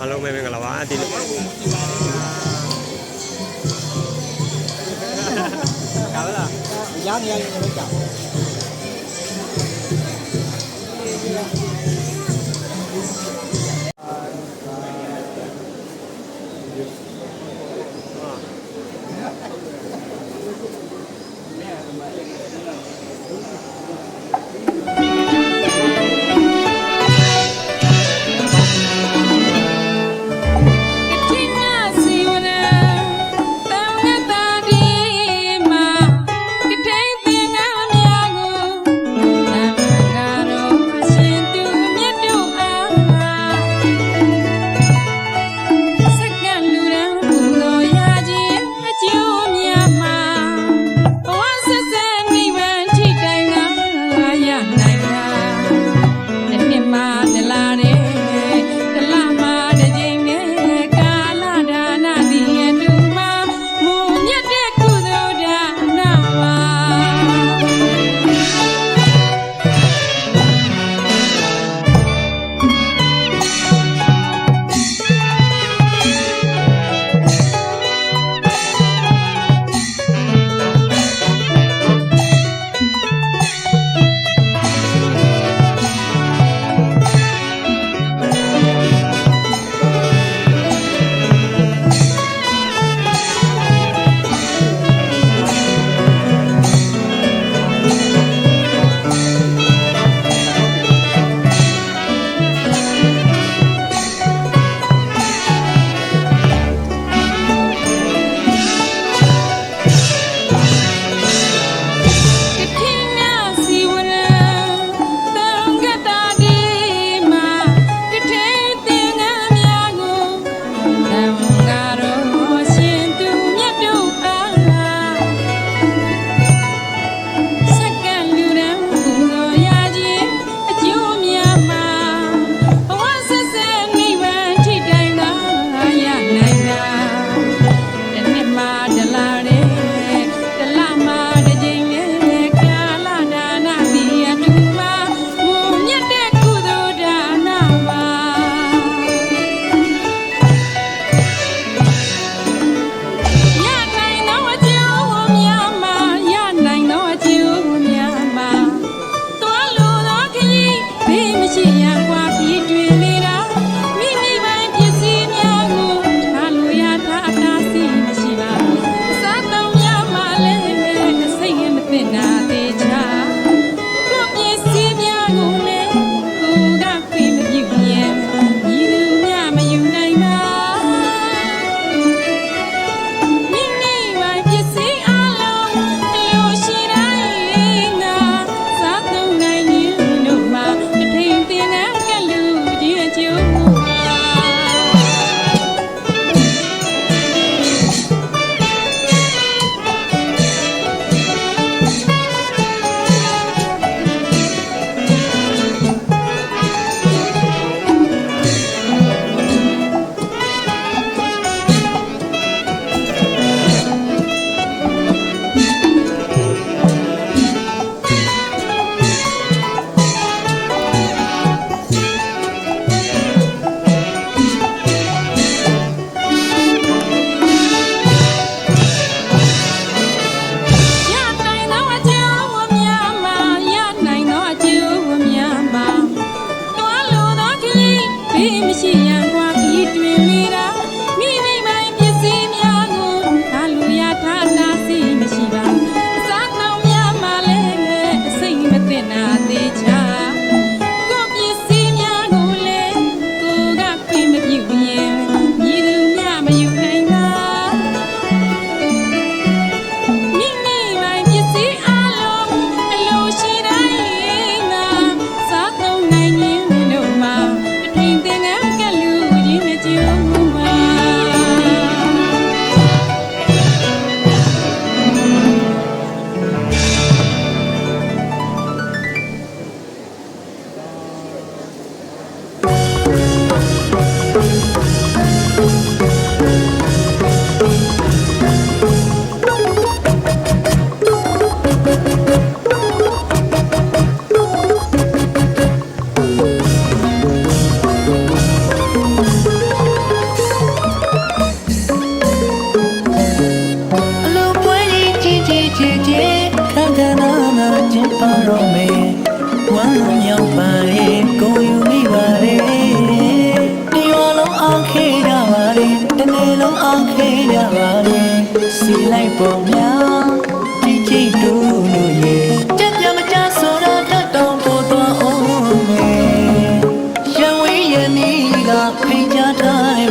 အားလုံးပဲမင်္ဂလာပါဒီနေ့ကာဗလာရနေရရင်လည်းကြာ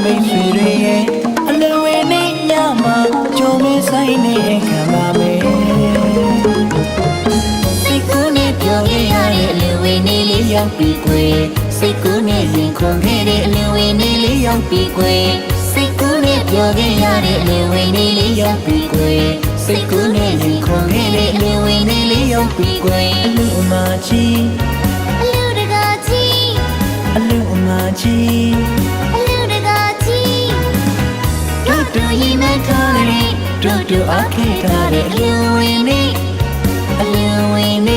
မိတ်ဆွေတွေရဲ့အလွယ်ဝင်နေညမှာကြုံမဆိုင်နေခံပါမယ်စိတ်ကူးနဲ့ပြောခဲ့ရတဲ့အလူဝေးနေလေးရောက်ပြီကွယ်စိတ်ကူးနဲ့ရင်ခုန်ခဲ့တဲ့အလူဝေးနေလေးရောက်ပြီကွယ်စိတ်ကူးနဲ့ပြောခဲ့ရတဲ့အလူဝေးနေလေးရောက်ပြီကွယ်စိတ်ကူးနဲ့ရင်ခုန်ခဲ့တဲ့အလူဝေးနေလေးရောက်ပြီကွယ်အလူအမကြီးအလူတကာကြီးအလူအမကြီး တို့တို့ရင်မထားတဲ့တို့တို့အခက်ထားတဲ့အလူဝေးနေအလူဝေးနေ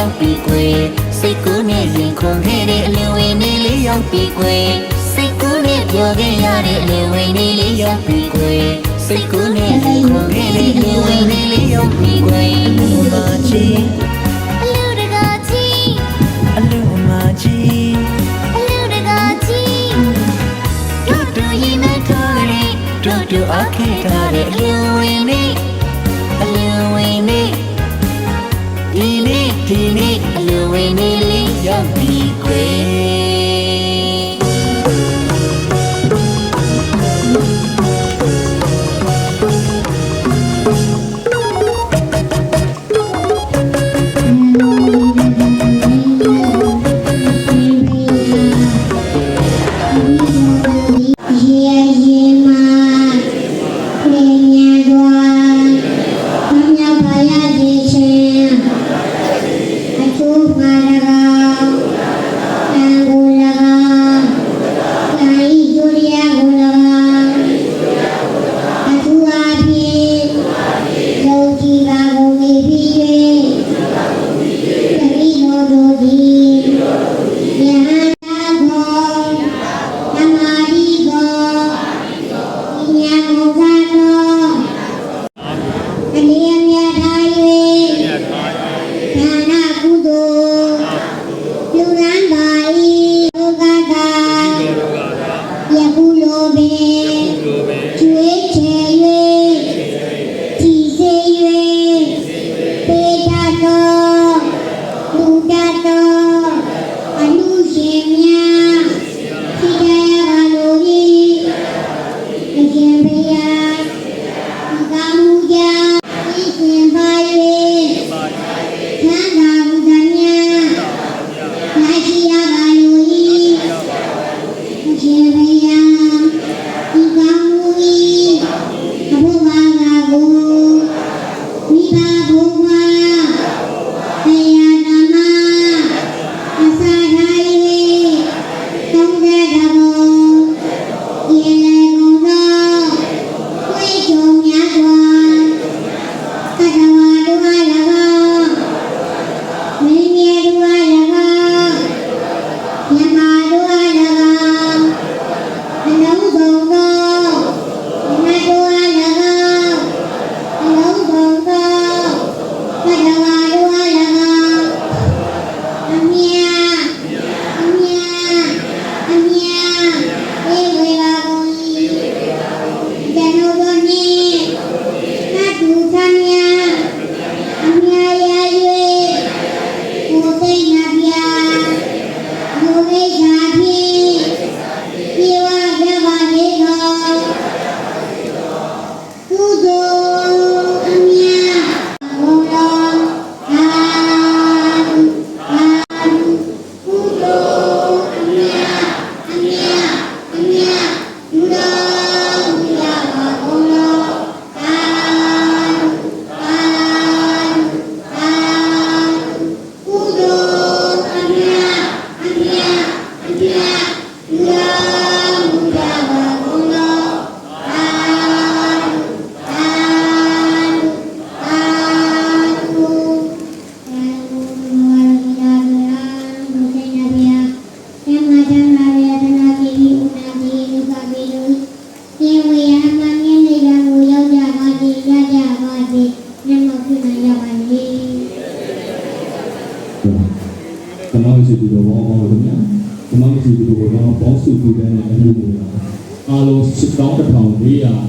ရောက်ပြီကွယ်စိတ်ကူးနဲ့ရင်ခုန်ခဲ့တဲ့အလူဝေးနေလေးရောက်ပြီကွယ်စိတ်ကူးနဲ့ပြောခဲ့ရတဲ့အလူဝေးနေလေးရောက်ပြီကွယ်စိတ်ကူးနဲ့ရင်ခုန်ခဲ့တဲ့အလူဝေးနေလေးရောက်ပြီကွယ်အလူအမကြီးအလူတကာကြီးအလူအမကြီးအလူတကာကြီးတို့တို့ရင်မထားတဲ့တို့တို့အခက်ထားတဲ့အလူဝေးနေအ ဒီနေ့အလူဝေးနေလေးရောက်ပြီကွယ်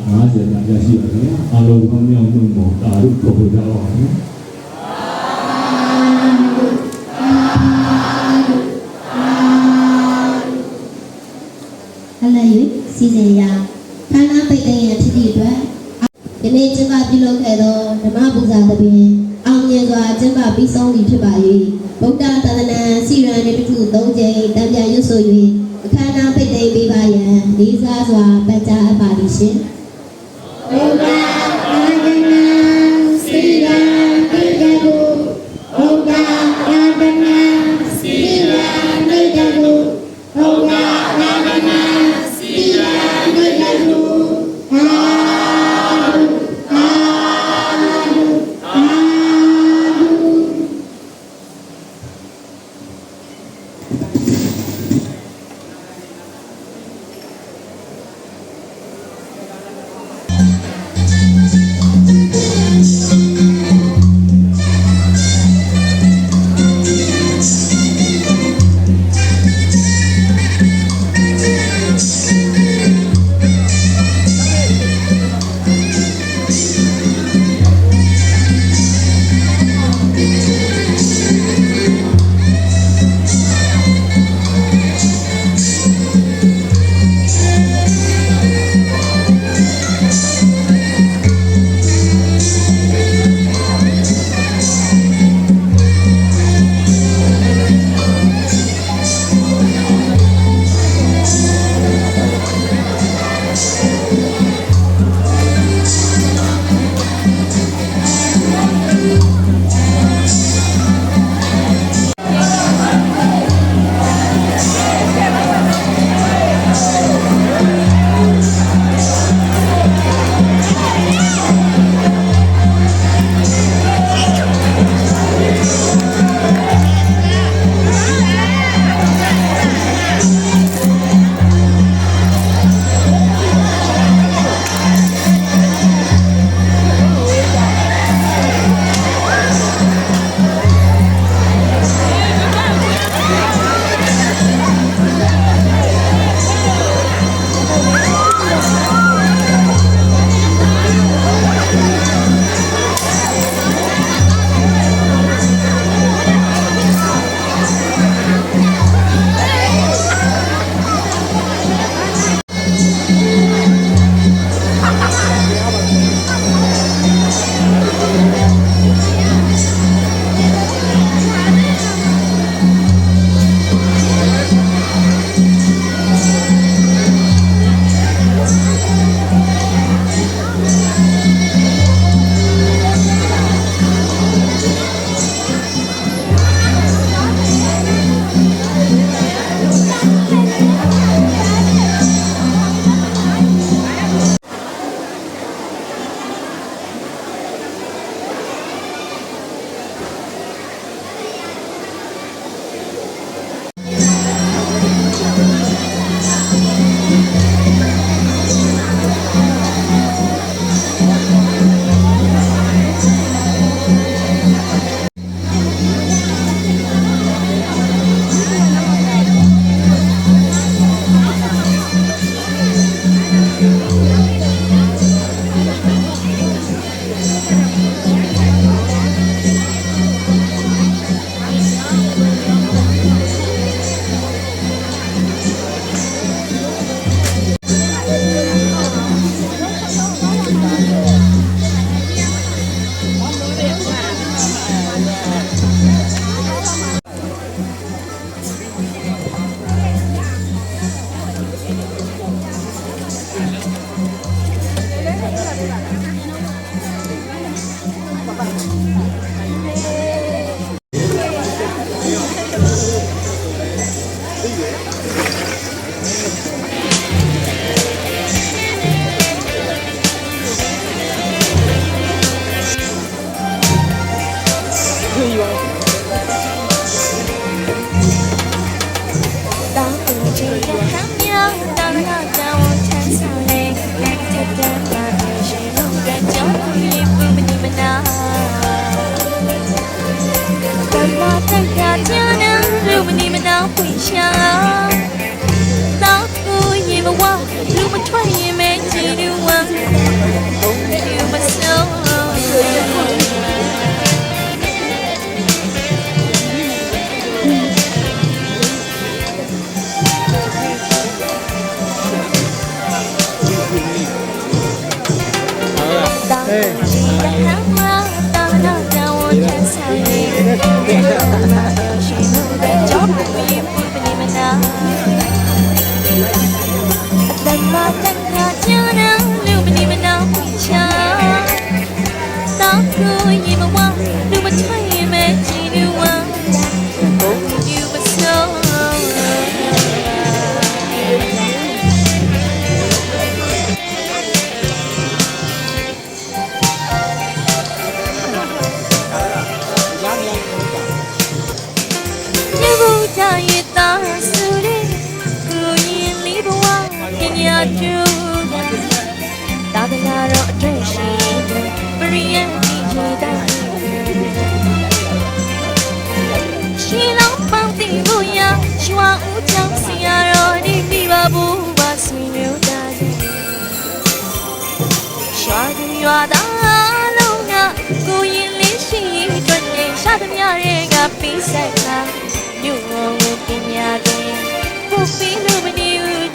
7450ကရရှိပါတယ်အားလုံးကောင်းမြောက်မှုပေါ်တာရုခေါ်ကြပါဦးအလည်း၍စီစဉ်ရာခန္ဓာပိတ်သိမ်းရဖြစ်သည့်အတွက်ဒီနေ့ကျင်းပပြုလုပ်ခဲ့သောဓမ္မပူဇာသဘင်အောင်မြင်စွာကျင်းပပြီးဆုံးပြီဖြစ်ပါ၍ဗုဒ္ဓသာသနာစီရန်တစ်ခု၃ကြိမ်တံပြန်ရွတ်ဆို၍အခမ်းအနားပိတ်သိမ်းပေးပါရန်လေးစားစွာပတ်ကြားအပ်ပါသည်ရှင် ဗု ရွာသူရွာသားလုံးကကိုရင်လေးရှိအတွက်နေရှာသမျှတွေကပြီးဆိုင်လာမြို့တော်ကိုပညာတင်ဖို့ပြီးလို့မနေဘူး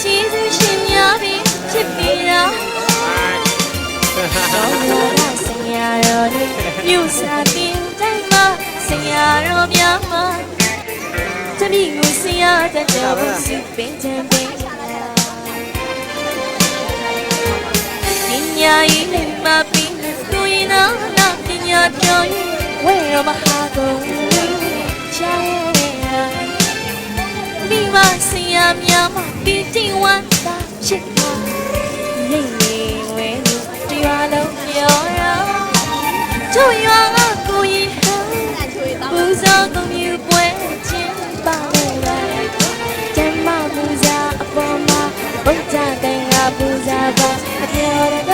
ကျေးဇူးရှင်များပြီးချစ်ပြီးတာတော့လာဆရာတော်လေးမြို့စာတင်တိုင်းမှာဆရာတော်များမှာတမီးကိုဆရာတဲ့တော်စုပင်ချင်ပင် ညာရေးနဲ့မပြီးကိုရင်နာနာပညာကျော်ရင်ဝဲရမဟာကုန်ချာရဲ့မိမဆရာများမှာပြီးတင်ဝမ်းသာချစ်ပါနေနေဝဲလို့တရားလုံးပြောရတို့ရွာကကိုရင်ဟန်ပူဇော်ကုန်ယူပွဲချင်းပါလေကျမ်းမပူဇာအပေါ်မှာဘုရားတိုင်ကပူဇာပါအပြောရတော့ပြော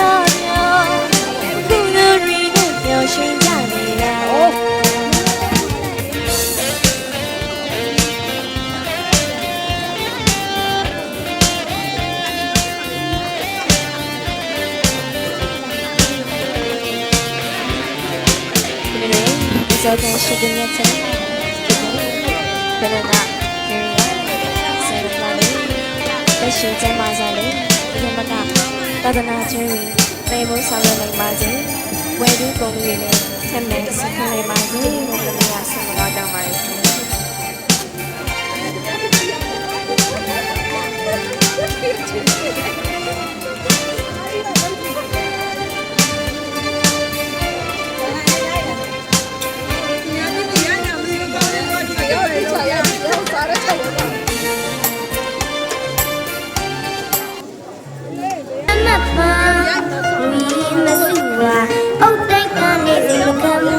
စောကန်ရှိတဲ့မြတ်ချက်ဘယ်လိုကဆယ်လာနေလက်ရှိကျမ်းပါစားလေဒီမှာကသာသနာချင်းတွေပေမိုးဆောင်ရနိုင်ပါစေဝယ်ပြီးပုံတွေနဲ့ဆက်မဲ့ဆင်နိုင်ပါစေဘုရားဆင်တော်ကြောင့်ပါရှင် Thank you. မစုပါအုတ်တိုက်ကနေဒီကမ